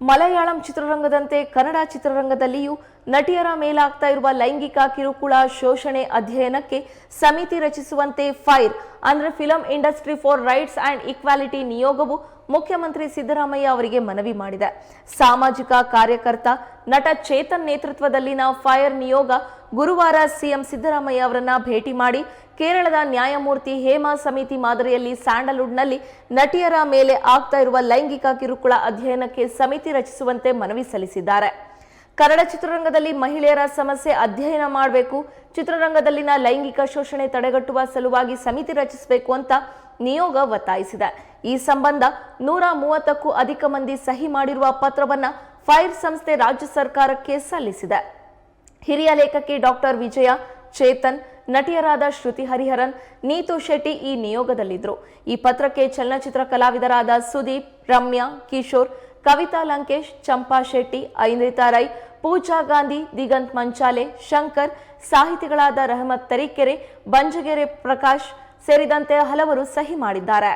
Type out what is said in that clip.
ಮಲಯಾಳಂ ಚಿತ್ರರಂಗದಂತೆ ಕನ್ನಡ ಚಿತ್ರರಂಗದಲ್ಲಿಯೂ ನಟಿಯರ ಮೇಲಾಗ್ತಾ ಇರುವ ಲೈಂಗಿಕ ಕಿರುಕುಳ ಶೋಷಣೆ ಅಧ್ಯಯನಕ್ಕೆ ಸಮಿತಿ ರಚಿಸುವಂತೆ ಫೈರ್, ಅಂದರೆ film industry for rights and equality ನಿಯೋಗವು ಮುಖ್ಯಮಂತ್ರಿ ಸಿದ್ದರಾಮಯ್ಯ ಅವರಿಗೆ ಮನವಿ ಮಾಡಿದೆ. ಸಾಮಾಜಿಕ ಕಾರ್ಯಕರ್ತ ನಟ ಚೇತನ್ ನೇತೃತ್ವದಲ್ಲಿನ ಫೈರ್ ನಿಯೋಗ ಗುರುವಾರ ಸಿಎಂ ಸಿದ್ದರಾಮಯ್ಯ ಅವರನ್ನ ಭೇಟಿ ಮಾಡಿ ಕೇರಳದ ನ್ಯಾಯಮೂರ್ತಿ ಹೇಮಾ ಸಮಿತಿ ಮಾದರಿಯಲ್ಲಿ ಸ್ಯಾಂಡಲ್ವುಡ್ನಲ್ಲಿ ನಟಿಯರ ಮೇಲೆ ಆಗ್ತಾ ಇರುವ ಲೈಂಗಿಕ ಕಿರುಕುಳ ಅಧ್ಯಯನಕ್ಕೆ ಸಮಿತಿ ರಚಿಸುವಂತೆ ಮನವಿ ಸಲ್ಲಿಸಿದ್ದಾರೆ. ಕನ್ನಡ ಚಿತ್ರರಂಗದಲ್ಲಿ ಮಹಿಳೆಯರ ಸಮಸ್ಯೆ ಅಧ್ಯಯನ ಮಾಡಬೇಕು ಚಿತ್ರರಂಗದಲ್ಲಿನ ಲೈಂಗಿಕ ಶೋಷಣೆ ತಡೆಗಟ್ಟುವ ಸಲುವಾಗಿ ಸಮಿತಿ ರಚಿಸಬೇಕು ಅಂತ ನಿಯೋಗ ಒತ್ತಾಯಿಸಿದೆ. ಈ ಸಂಬಂಧ ನೂರ ಮೂವತ್ತಕ್ಕೂ ಅಧಿಕ ಮಂದಿ ಸಹಿ ಮಾಡಿರುವ ಪತ್ರವನ್ನ ಫೈರ್ ಸಂಸ್ಥೆ ರಾಜ್ಯ ಸರ್ಕಾರಕ್ಕೆ ಸಲ್ಲಿಸಿದೆ. ಹಿರಿಯ ಲೇಖಕಿ ಡಾಕ್ಟರ್ ವಿಜಯ ಚೇತನ್, ನಟಿಯರಾದ ಶ್ರುತಿ ಹರಿಹರನ್, ನೀತು ಶೆಟ್ಟಿ ಈ ನಿಯೋಗದಲ್ಲಿದ್ದರು. ಈ ಪತ್ರಕ್ಕೆ ಚಲನಚಿತ್ರ ಕಲಾವಿದರಾದ ಸುದೀಪ್, ರಮ್ಯಾ, ಕಿಶೋರ್ ಕವಿತಾ ಲಂಕೇಶ್, ಚಂಪಾ ಶೆಟ್ಟಿ, ಐಂದ್ರಿತಾ ರೈ, ಪೂಜಾ ಗಾಂಧಿ, ದಿಗಂತ್ ಮಂಚಾಲೆ, ಶಂಕರ್, ಸಾಹಿತಿಗಳಾದ ರಹಮತ್ ತರೀಕೆರೆ, ಬಂಜಗೆರೆ ಪ್ರಕಾಶ್ ಸೇರಿದಂತೆ ಹಲವರು ಸಹಿ ಮಾಡಿದ್ದಾರೆ.